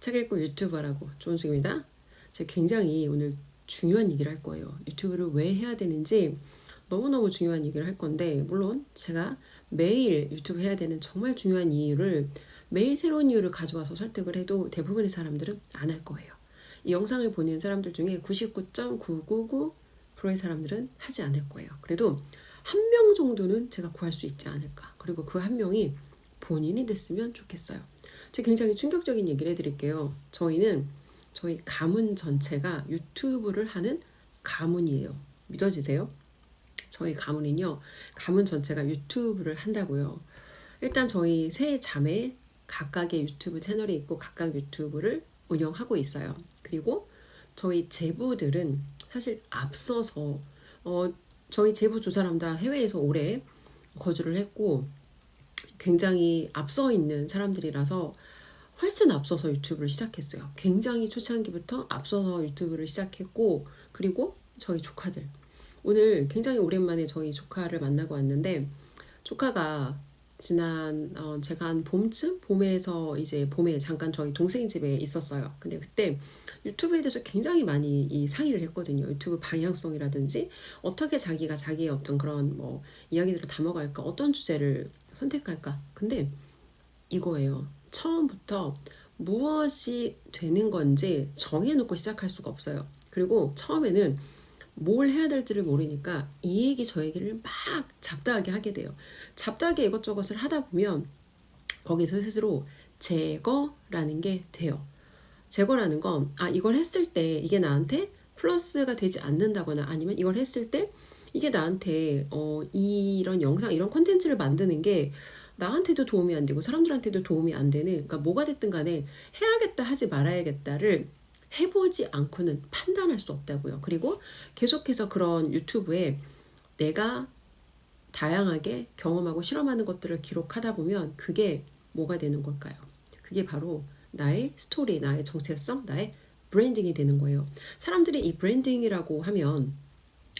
책 읽고 유튜버라고 조은숙입니다. 제가 굉장히 오늘 중요한 얘기를 할 거예요. 유튜브를 왜 해야 되는지 너무너무 중요한 얘기를 할 건데 물론 제가 매일 유튜브 해야 되는 정말 중요한 이유를 매일 새로운 이유를 가져와서 설득을 해도 대부분의 사람들은 안 할 거예요. 이 영상을 보는 사람들 중에 99.999%의 사람들은 하지 않을 거예요. 그래도 한 명 정도는 제가 구할 수 있지 않을까. 그리고 그 한 명이 본인이 됐으면 좋겠어요. 제가 굉장히 충격적인 얘기를 해드릴게요. 저희는 저희 가문 전체가 유튜브를 하는 가문이에요. 믿어지세요? 저희 가문은요, 가문 전체가 유튜브를 한다고요. 일단 저희 세 자매 각각의 유튜브 채널이 있고 각각 유튜브를 운영하고 있어요. 그리고 저희 제부들은 사실 앞서서 어, 저희 제부 두 사람 다 해외에서 오래 거주를 했고 굉장히 앞서 있는 사람들이라서 훨씬 앞서서 유튜브를 시작했어요. 굉장히 초창기부터 앞서서 유튜브를 시작했고 그리고 저희 조카들 오늘 굉장히 오랜만에 저희 조카를 만나고 왔는데 조카가 지난 어, 제가 한 봄쯤 봄에서 이제 봄에 잠깐 저희 동생 집에 있었어요. 근데 그때 유튜브에 대해서 굉장히 많이 이 상의를 했거든요. 유튜브 방향성이라든지 어떻게 자기가 자기의 어떤 그런 뭐 이야기들을 담아갈까, 어떤 주제를 선택할까. 근데 이거예요. 처음부터 무엇이 되는 건지 정해놓고 시작할 수가 없어요. 그리고 처음에는 뭘 해야 될지를 모르니까 이 얘기 저 얘기를 막 잡다하게 하게 돼요. 잡다하게 이것저것을 하다 보면 거기서 스스로 제거라는 게 돼요. 제거라는 건, 아, 이걸 했을 때 이게 나한테 플러스가 되지 않는다거나 아니면 이걸 했을 때 이게 나한테, 어, 이런 영상, 이런 콘텐츠를 만드는 게 나한테도 도움이 안 되고 사람들한테도 도움이 안 되는, 그러니까 뭐가 됐든 간에 해야겠다 하지 말아야겠다를 해보지 않고는 판단할 수 없다고요. 그리고 계속해서 그런 유튜브에 내가 다양하게 경험하고 실험하는 것들을 기록하다 보면 그게 뭐가 되는 걸까요? 그게 바로 나의 스토리, 나의 정체성, 나의 브랜딩이 되는 거예요. 사람들이 이 브랜딩이라고 하면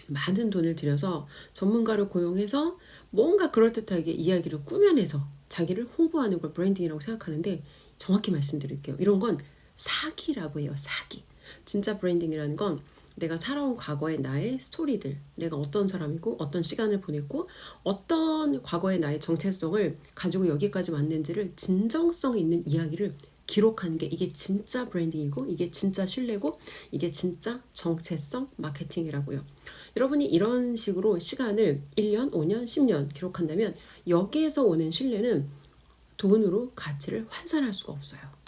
많은 돈을 들여서 전문가를 고용해서 뭔가 그럴듯하게 이야기를 꾸며내서 자기를 홍보하는 걸 브랜딩이라고 생각하는데 정확히 말씀드릴게요. 이런 건 사기라고 해요. 사기. 진짜 브랜딩이라는 건 내가 살아온 과거의 나의 스토리들, 내가 어떤 사람이고 어떤 시간을 보냈고 어떤 과거의 나의 정체성을 가지고 여기까지 왔는지를 진정성 있는 이야기를 기록하는 게 이게 진짜 브랜딩이고 이게 진짜 신뢰고 이게 진짜 정체성 마케팅이라고요. 여러분이 이런 식으로 시간을 1년, 5년, 10년 기록한다면 여기에서 오는 신뢰는 돈으로 가치를 환산할 수가 없어요.